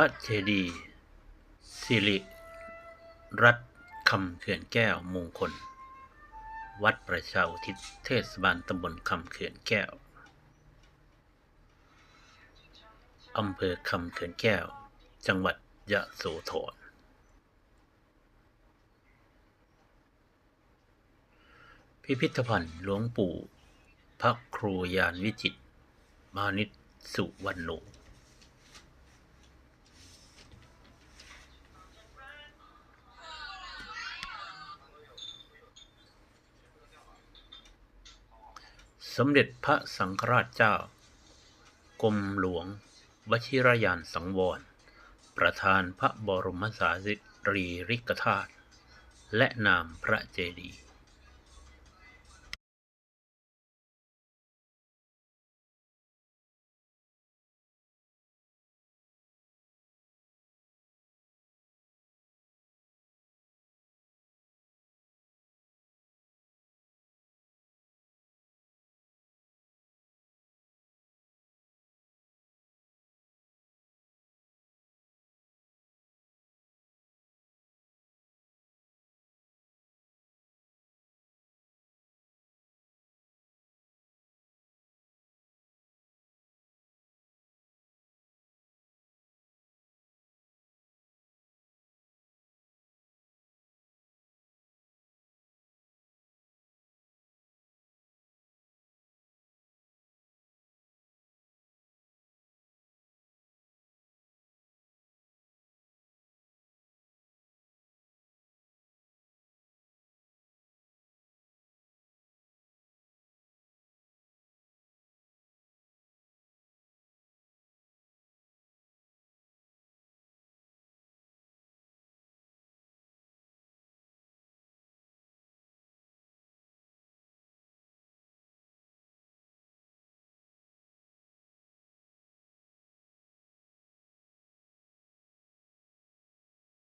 ระเจดีย์สิริรัตน์คำเขื่อนแก้วมงคล วัดประชาอุทิศเทศบาลตำบลคำเขื่อนแก้วอำเภอคำเขื่อนแก้ว จังหวัดยะโสธรพิพิธภัณฑ์หลวงปู่ พระครูยานวิจิตมานิตสุวรรณโน สมเด็จพระสังฆราชเจ้า กรมหลวง วชิรยานสังวร ประธานพระบรมสารีริกธาตุและนามพระเจดีย์